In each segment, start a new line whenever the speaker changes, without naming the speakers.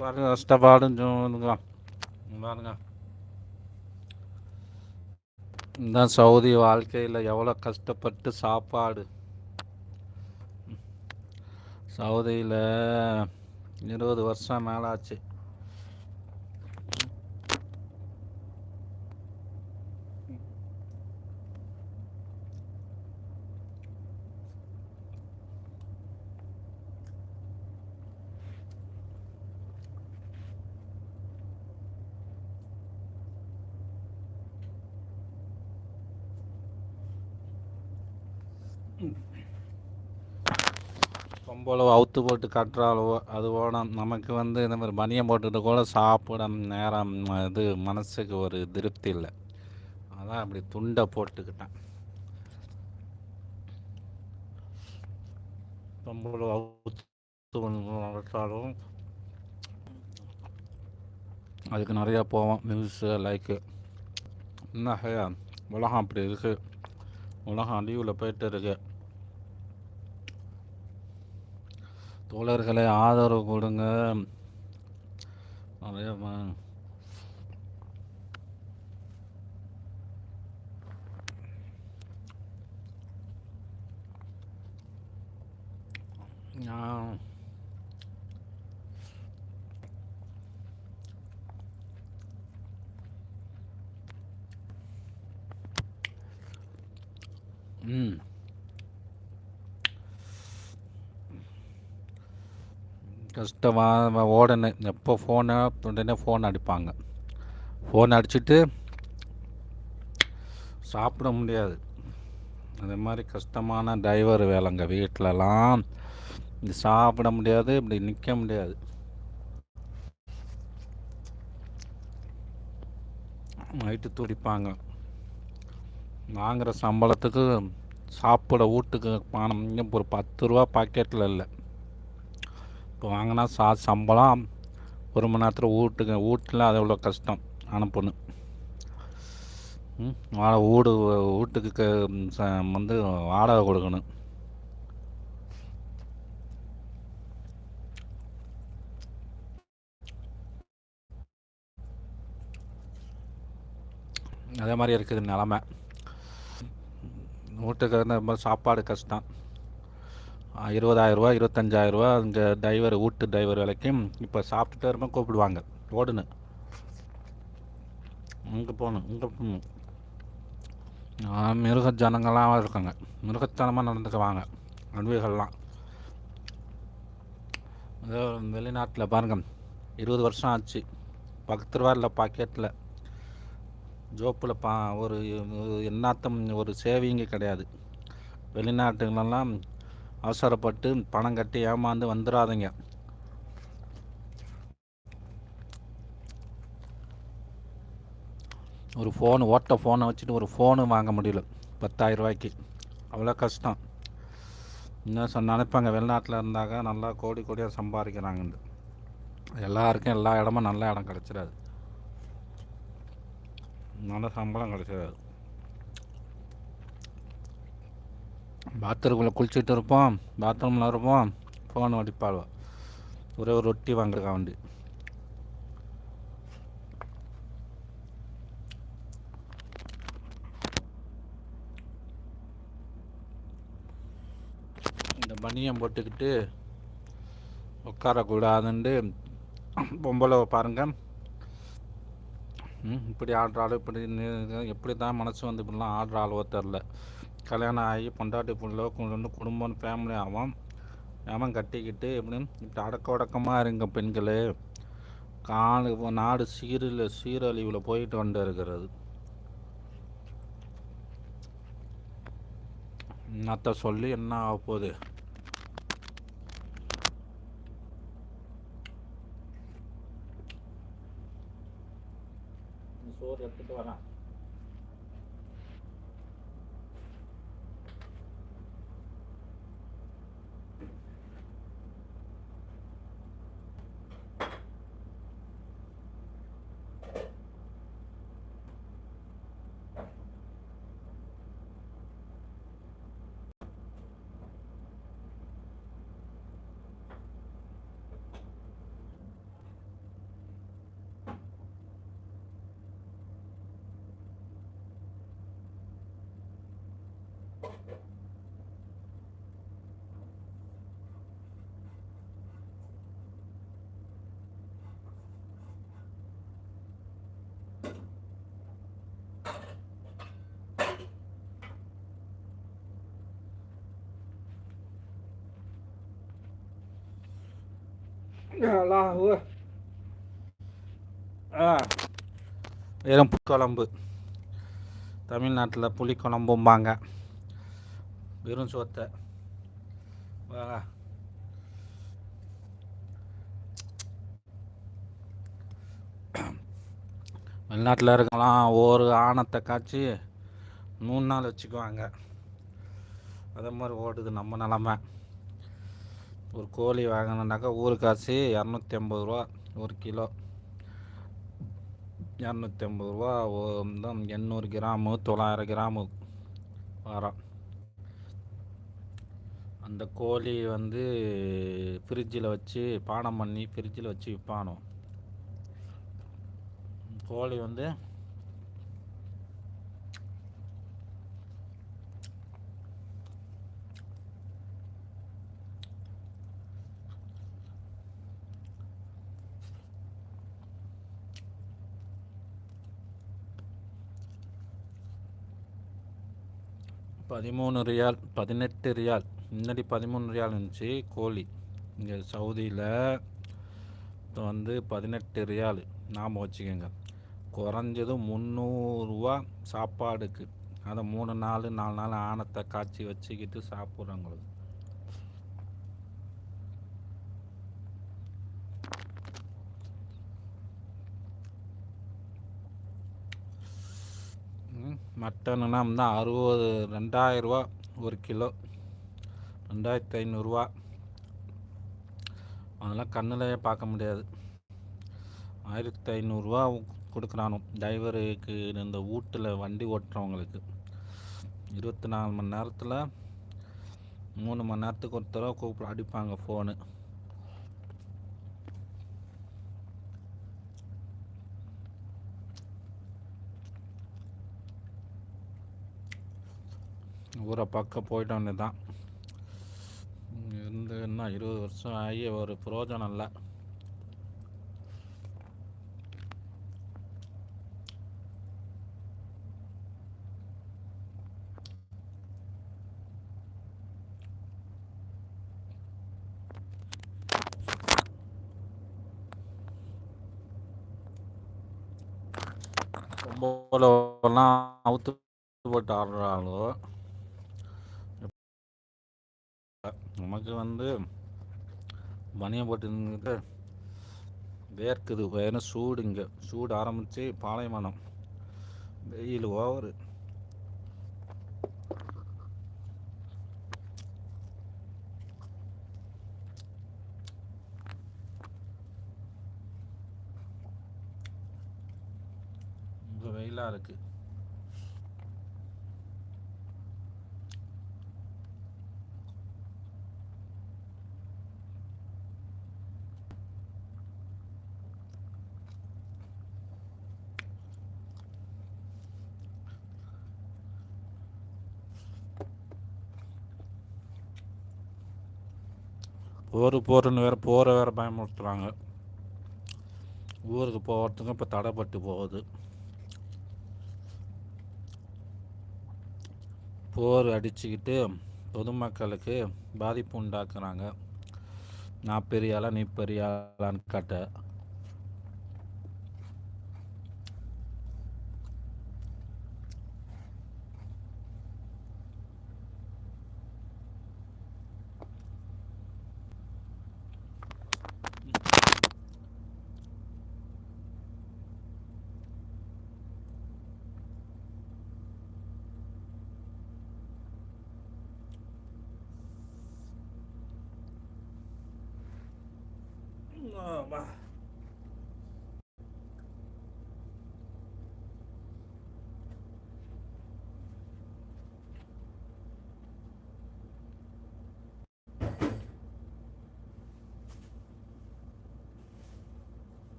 பாருங்க கஷ்டப்பாடுன்னு சொல்லுங்க பாருங்க. இந்த சவுதி வாழ்க்கையில் எவ்வளோ கஷ்டப்பட்டு சாப்பாடு. சவுதியில் இருபது வருஷம் மேலே ரொம்ப அவுத்து போட்டு கட்டுறாளவோ அது ஓடம். நமக்கு வந்து இந்த மாதிரி பனியம் போட்டுட்டு கூட சாப்பிட நேரம் இது மனசுக்கு ஒரு திருப்தி இல்லை. அதான் அப்படி துண்டை போட்டுக்கிட்டேன். ரொம்ப அவுத்து நடத்தாலும் அதுக்கு நிறையா போவோம். நியூஸு லைக்கு என்ன உலகம் அப்படி இருக்குது உலகம் அழிவில் போயிட்டு இருக்கு. தோழர்களை ஆதரவு கொடுங்க. நிறைய நான் ம். கஷ்டமாக ஓடனே எப்போ ஃபோனை உடனே ஃபோன் அடிப்பாங்க. ஃபோன் அடிச்சுட்டு சாப்பிட முடியாது. அதே மாதிரி கஷ்டமான டிரைவர் வேலைங்க வீட்டிலலாம் சாப்பிட முடியாது இப்படி நிற்க முடியாது. நைட்டு துடிப்பாங்க. வாங்குகிற சம்பளத்துக்கு சாப்பிட வீட்டுக்கு பணம் ஒரு பத்து ரூபா பாக்கெட்டில் இல்லை. இப்போ வாங்கினா சா சம்பளம் ஒரு மணி நேரத்தில் வீட்டுக்கு வீட்டில் அது எவ்வளோ கஷ்டம்? அனுப்பணும் வாடகை வீடு வீட்டுக்கு க- ச- வந்து வாடகை கொடுக்கணும். அதே மாதிரி இருக்குது நிலமை. வீட்டுக்கு இருந்த சாப்பாடு கஷ்டம். இருபதாயிரரூவா இருபத்தஞ்சாயிரரூவா இங்கே டிரைவர் வீட்டு டிரைவர் வேலைக்கும் இப்போ சாப்பிட்டுட்டு இருப்போம் கூப்பிடுவாங்க. ஓடுன்னு. இங்கே போகணும் இங்கே போகணும். மிருக ஜனங்கள்லாம் இருக்காங்க. மிருகத்தனமாக நடந்துக்குவாங்க. அன்பிகள்லாம் ஏதோ வெளிநாட்டில் பாருங்க. இருபது வருஷம் ஆச்சு. பத்து ரூபா இல்லை பாக்கெட்டில் ஜோப்பில் பா ஒரு என்னாத்தம் ஒரு சேவிங்கு கிடையாது. வெளிநாட்டுகளெல்லாம் அவசரப்பட்டு பணம் கட்டி ஏமாந்து வந்துடாதீங்க ஒரு ஃபோனு ஓட்ட ஃபோனை வச்சுட்டு ஒரு ஃபோனு வாங்க முடியல. பத்தாயிரம் ரூபாய்க்கு. அவ்வளோ கஷ்டம். என்ன சொன்ன நினைப்பாங்க வெளிநாட்டில் இருந்தாங்க நல்லா கோடி கோடியாக சம்பாதிக்கிறாங்கன்னு எல்லாருக்கும் எல்லா இடமும் நல்ல இடம் கிடச்சிடாது. நல்ல சம்பளம் கிடச்சிடாது. பாத்ரூமில் குளிச்சுட்டு இருப்போம். பாத்ரூமில் இருப்போம். ஃபோன் அடிப்பாளுவோம் ஒரே ஒரு ரொட்டி வாங்குறதுக்கா வேண்டி இந்த பனியம் போட்டுக்கிட்டு உட்காரக்கூடாதுன்ட்டு பொம்பளை பாருங்க. இப்படி ஆடுறாள் இப்படி எப்படி தான் மனசு வந்து இப்படிலாம் ஆடுறாளோ தெரில. கல்யாணம் ஆகி பொண்டாட்டி புள்ள கொண்டு குடும்பம் ஃபேமிலி ஆகும் ஏமன் கட்டிக்கிட்டு எப்படின்னு இப்படி அடக்க உடக்கமாக இருங்க பெண்களே. காலு நாடு சீரில் சீரழிவில் போயிட்டு வந்து இருக்கிறது. என்னத்த சொல்லி என்ன ஆக போகுது? சோறு எடுத்துட்டு வரேன். அல்லாஹு ஆ வெறும் புளிக்குழம்பு தமிழ்நாட்டில் புளிக்குழம்பும்பாங்க வெறும் சோத்தை வா வெளிநாட்டில் இருக்கலாம் ஒரு ஆணத்தை காய்ச்சி மூணு நாள் வச்சுக்குவாங்க அதே மாதிரி ஓடுது நம்ம நிலமை ஒரு கோழி வாங்கணுன்னாக்கா ஊரு காசு இரநூத்தி ஐம்பது ரூபா ஒரு கிலோ. இரநூத்தி ஐம்பது ரூபா தான் எண்ணூறு கிராமு தொள்ளாயிரம் கிராமு வரோம் அந்த கோழி வந்து ஃப்ரிட்ஜில் வச்சு பானம் பண்ணி ஃப்ரிட்ஜில் வச்சு விற்பானோ கோழி வந்து பதிமூணு ரியால் பதினெட்டு ரியால். முன்னாடி பதிமூணு ரியால் இருந்துச்சு கோழி இங்கே சவுதியில் வந்து பதினெட்டு ரியால். நாம் வச்சுக்கோங்க. குறைஞ்சது முந்நூறுரூவா சாப்பாடுக்கு. அதை மூணு நாள் நாலு நாள் ஆணத்தை காய்ச்சி வச்சுக்கிட்டு சாப்பிட்றவங்களுக்கு மட்டனுனா வந்து அறுபது ரெண்டாயிரரூவா ஒரு கிலோ. ரெண்டாயிரத்தி ஐநூறுரூவா அதெல்லாம் கண்ணிலேயே பார்க்க முடியாது. ஆயிரத்தி ஐநூறுரூவா கொடுக்குறானோ? டிரைவருக்கு இந்த வீட்டில் வண்டி ஓட்டுறவங்களுக்கு. இருபத்தி நாலு மணி நேரத்தில் மூணு மணி நேரத்துக்கு ஒரு தடவை கூப்பிட அடிப்பாங்க ஃபோனு. ஊரை பக்கம் போயிட்டோன்னு தான். இருந்து என்ன இருபது வருஷம் ஆகி ஒரு பிரயோஜனம் இல்லை. ரொம்ப அவுத்து போட்டு ஆடுறாங்களோ நமக்கு வந்து பனியம் போட்டு வேர்க்குது வேறு சூடு இங்கே. சூடு ஆரம்பித்து பாலைமானம் வெயில் ஓவரு. ரொம்ப வெயிலாக இருக்குது போர் போர்னு வேறு போரை வேறு பயமுறுத்துகிறாங்க ஊருக்கு போகிறதுக்கும் இப்போ தடைப்பட்டு போகுது. போர் அடிச்சுக்கிட்டு பொதுமக்களுக்கு பாதிப்பு உண்டாக்குறாங்க. நான் பெரியாளா நீ பெரிய கட்ட. காட்ட ஆமா.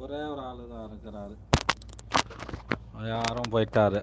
ஒரே ஒரு ஆளு தான் இருக்கிறாரு. யாரும் போயிட்டாரு.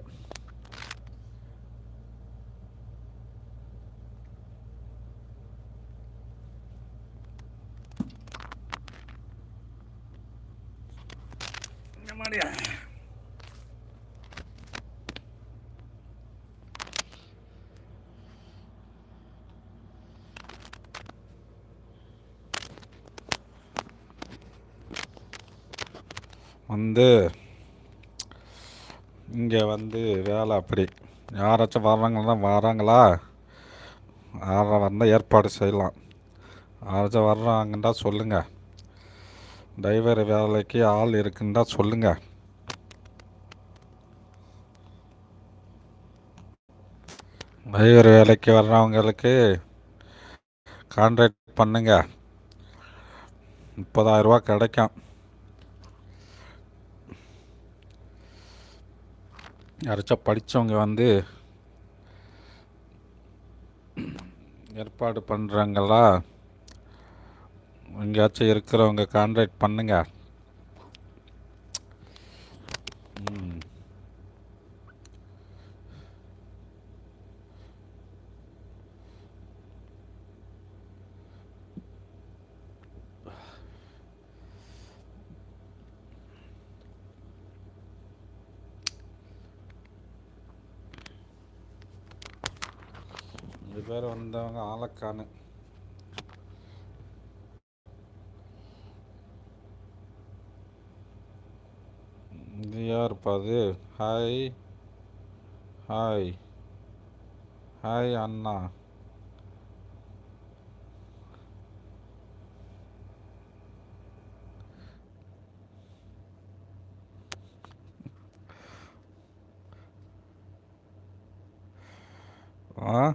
வந்து இங்கே வந்து வேலை அப்படி. யாராச்சும் வர்றாங்களா வராங்களா? யாரை வந்தால் ஏற்பாடு செய்யலாம். யாராச்சும் வர்றாங்கன்றா சொல்லுங்கள் டிரைவர் வேலைக்கு ஆள் இருக்குன்றா சொல்லுங்கள் டிரைவர் வேலைக்கு வர்றவங்களுக்கு கான்ட்ராக்ட் பண்ணுங்க. முப்பதாயிரரூபா கிடைக்கும். யாராச்சும் படித்தவங்க வந்து ஏற்பாடு பண்ணுறாங்களா எங்கேயாச்சும் இருக்கிறவங்க கான்டாக்ட் பண்ணுங்கள் ம். ரெண்டு பேர் வந்தவங்க ஆலக்கானு. இது யாருப்பா ஹாய் ஹாய் ஹாய் அண்ணா. Huh?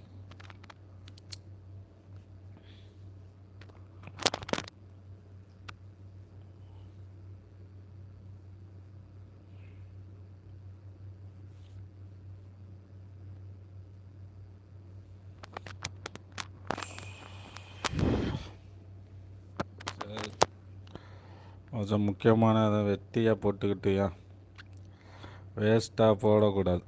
கொஞ்சம் முக்கியமான வெட்டியாக போட்டுக்கிட்டியா? வேஸ்ட்டாக போடக்கூடாது.